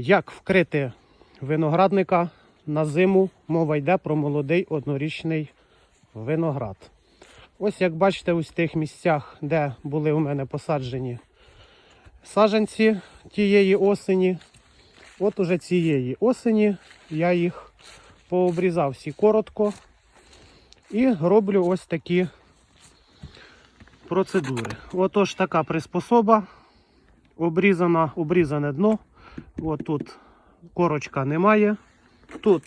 Як вкрити виноградника на зиму, мова йде про молодий однорічний виноград. Ось як бачите, ось в тих місцях, де були у мене посаджені саджанці тієї осені. От уже цієї осені я їх пообрізав всі коротко і роблю ось такі процедури. Отож така приспособа. Обрізана, обрізане дно. От тут корочка немає. Тут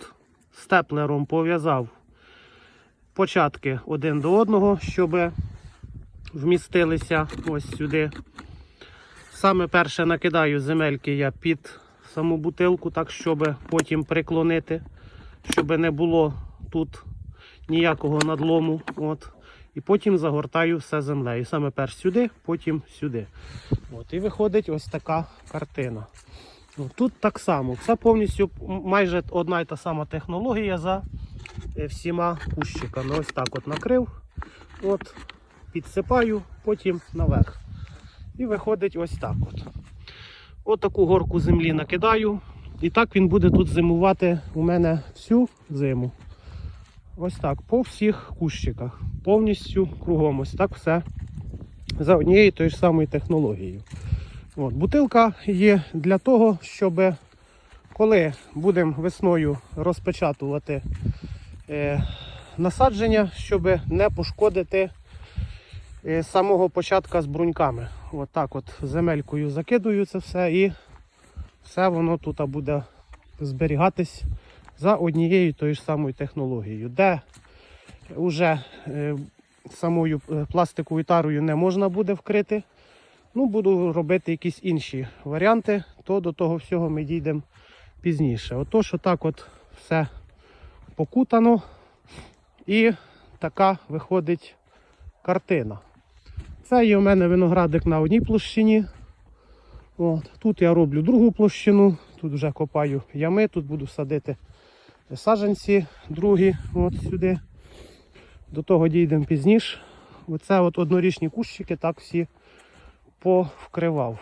степлером пов'язав початки один до одного, щоб вмістилися ось сюди. Саме перше накидаю земельки я під саму бутилку, так щоб потім приклонити, щоб не було тут ніякого надлому. От. І потім загортаю все землею. Саме перш сюди, потім сюди. От. І виходить ось така картина. Ну, Тут так само. Це повністю майже одна й та сама технологія за е, всіма кущиками. Ось так от накрив, от, підсипаю, потім наверх. І виходить ось так от. От таку горку землі накидаю. І так він буде тут зимувати у мене всю зиму. Ось так, по всіх кущиках. Повністю кругом. Ось так все за однією тою ж самою технологією. От, бутилка є для того, щоб коли будемо весною розпечатувати е, насадження, щоб не пошкодити е, з самого початка з бруньками. От так от земелькою закидую це все і все воно тут буде зберігатись за однією тою ж самою технологією, де вже е, самою е, пластиковою тарою не можна буде вкрити. Ну, буду робити якісь інші варіанти, то до того всього ми дійдемо пізніше. Отож, отак от все покутано і така виходить картина. Це є у мене виноградик на одній площині. От. Тут я роблю другу площину, тут вже копаю ями, тут буду садити саджанці другі от сюди. До того дійдемо пізніше. Оце от однорічні кущики, так всі повкривав.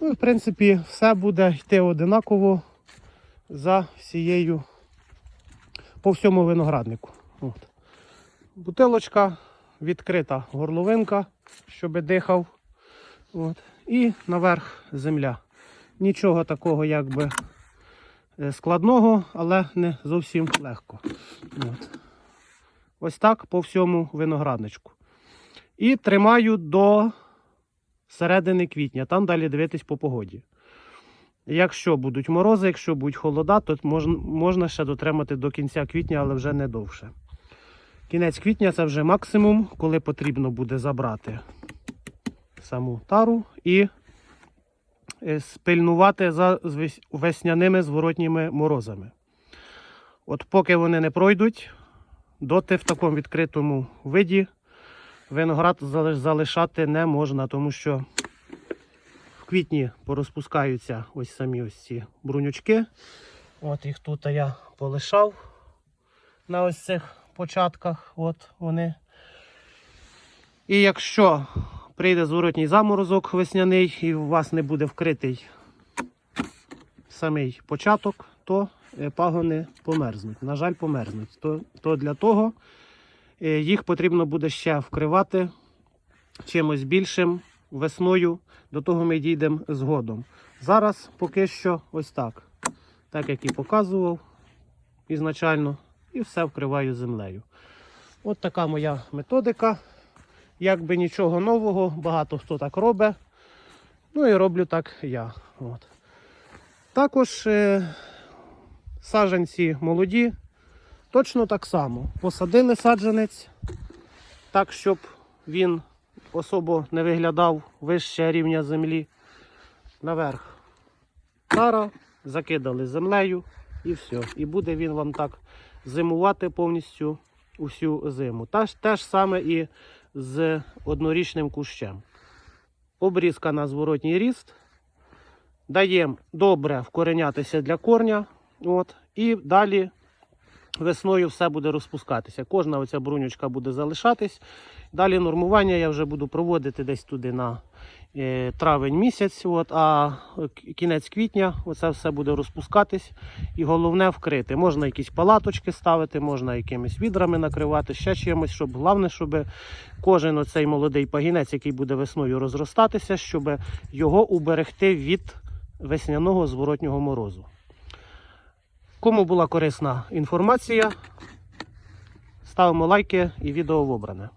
Ну і в принципі все буде йти одинаково за всією по всьому винограднику. От. Бутилочка, відкрита горловинка, щоб дихав. От. І наверх земля. Нічого такого якби е, складного, але не зовсім легко. От. Ось так по всьому виноградничку. І тримаю до середини квітня, там далі дивитись по погоді. Якщо будуть морози, якщо будуть холода, то можна, ще дотримати до кінця квітня, але вже не довше. Кінець квітня це вже максимум, коли потрібно буде забрати саму тару і е, спильнувати за весняними зворотніми морозами. От поки вони не пройдуть, доти в такому відкритому виді виноград залишати не можна, тому що в квітні порозпускаються ось самі ось ці брунючки. От їх тут я полишав на ось цих початках. От вони. І якщо прийде зворотній заморозок весняний і у вас не буде вкритий самий початок, то е, пагони померзнуть. На жаль, померзнуть. То, то для того їх потрібно буде ще вкривати чимось більшим весною. До того ми дійдемо згодом. Зараз поки що ось так. Так як і показував ізначально, і все вкриваю землею. От така моя методика. Якби нічого нового, багато хто так робить. Ну і роблю так я. От. Також е, саджанці молоді, точно так само. Посадили саджанець так, щоб він особо не виглядав вище рівня землі. Наверх тара, закидали землею і все. І буде він вам так зимувати повністю усю зиму. Та ж- те ж саме і з однорічним кущем. Обрізка на зворотній ріст. Даємо добре вкоренятися для корня. От, і далі весною все буде розпускатися. Кожна оця брунючка буде залишатись. Далі нормування я вже буду проводити десь туди на е, травень місяць, от, а кінець квітня оце все буде розпускатись. І головне вкрити. Можна якісь палаточки ставити, можна якимись відрами накривати, ще чимось, щоб головне, щоб кожен оцей молодий пагінець, який буде весною розростатися, щоб його уберегти від весняного зворотнього морозу. Кому була корисна інформація, ставимо лайки і відео в обране.